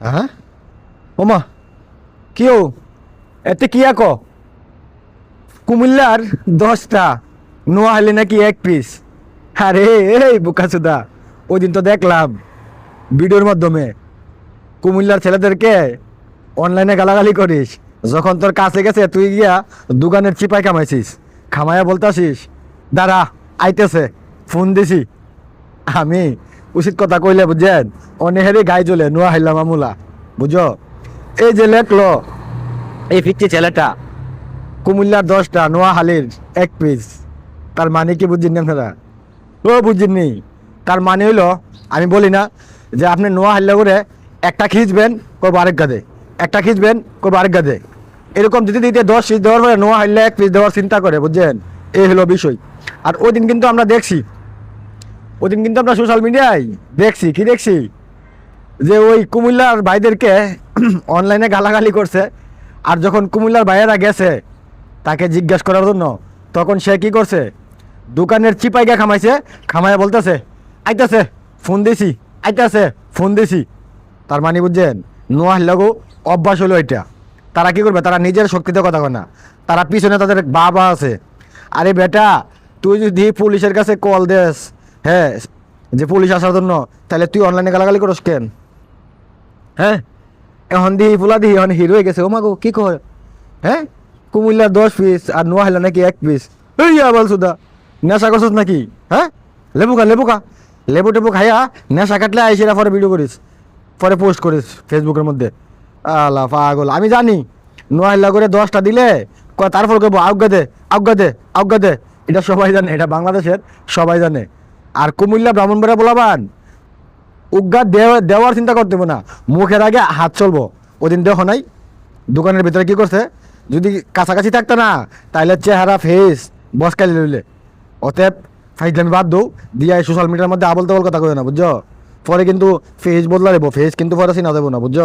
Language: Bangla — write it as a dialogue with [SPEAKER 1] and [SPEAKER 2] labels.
[SPEAKER 1] হ্যাঁ? ওমা, কিও, এতে কি আঁকো? কুমিল্লার দশটা নোয়াহালি নাকি এক পিস? আরে, এই বুকাসুদা ওই দিন তো দেখলাম, ভিডিওর মাধ্যমে। কুমিল্লার ছেলেদেরকে অনলাইনে গালাগালি করিস। যখন তোর কাছে গেছে, তুই গিয়া দোকানের চিপাই কামাইছিস। খামায়া বলতাছিস, দাঁড়া, আইতেছে, ফোন দিছি। আমি উচিত কথা কইলে বুঝছেন অনেহেরই গায়ে জ্বলে, নোয়া হাইলা মামুলা, বুঝো? এই যে লেখলো এই ফিরছে ছেলেটা, কুমিল্লার দশটা নোয়াহালির এক পিস তার মানে কি বুঝছেন আপনারা? ও বুঝছেননি তার মানে হইল, আমি বলি না, যে আপনি নোয়াহাল্লা করে একটা খিঁচবেন, করব আরেক গাদে। একটা খিঁচবেন, করব আরেক গাদে। এরকম দিতে দিতে দশ পিস দেওয়ার পরে নোয়াহাল্লা এক পিস দেওয়ার চিন্তা করে, বুঝছেন? এই হলো বিষয়। আর ওই দিন কিন্তু আমরা দেখছি ওই দিন কিন্তু আমরা সোশ্যাল মিডিয়ায় দেখছি, কি দেখছি? যে ওই কুমিল্লার ভাইদেরকে অনলাইনে গালাগালি করছে। আর যখন কুমিল্লার ভাইয়েরা গেছে তাকে জিজ্ঞেস করার জন্য, তখন সে কি করছে? দোকানের চিপাইগা খামাইছে, খামাইয়া বলতেছে, আইতাছে ফোন দিছি, আইতাছে ফোন দিছি। তার মানে বুঝছেন নোয়াহ লাগু অভ্যাস হলো এটা। তারা কি করবে? তারা নিজের শক্তিতে কথা কয় না। তারা পিছনে তাদের বাবা আছে। আরে বেটা, তুই যদি পুলিশের কাছে কল দেস হ্যাঁ যে পুলিশ আসার জন্য তাহলে তুই অনলাইনে গালাগালি করস কেন? হ্যাঁ? এখন দিহি পোলা দিহি, এখন হিরো হয়ে গেছে। ও মাগো, কি কয়? হ্যাঁ? কুমিল্লার দশ পিস আর নোয়া নোয়াহিলা নাকি এক পিস এই বল সুদা, নেশা করছিস নাকি? হ্যাঁ? লেবু খা লেবু টেবু খাইয়া নেশা কাটলে আইসিরা পরে ভিডিও করিস, পরে পোস্ট করিস ফেসবুকের মধ্যে। আল্লাহ পাগল, আমি জানি নোয়াহিলা করে দশটা দিলে তারপর করব আজ্ঞা দে আজ্ঞা দে আজ্ঞা দে। এটা সবাই জানে, এটা বাংলাদেশের সবাই জানে। আর কুমিল্লা ব্রাহ্মণবাড়া বলাবান। উজ্ঞা দেওয়া, দেওয়ার চিন্তা করতে না। মুখের আগে হাত চলবো। ওদিন দেহ নাই, দোকানের ভিতরে কি করছে? যদি কাছাকাছি থাকতো না তাহলে চেহারা ফেস বসকালি লইলে। অতএব ফাইজলামি বাদ দৌ, দিয়ে সোশ্যাল মিডিয়ার মধ্যে আবল তাবল কথা কই না, বুঝছ? পরে কিন্তু ফেস বদলা দেবো ফেস কিন্তু পরে চিনা দেবো না, বুঝছ?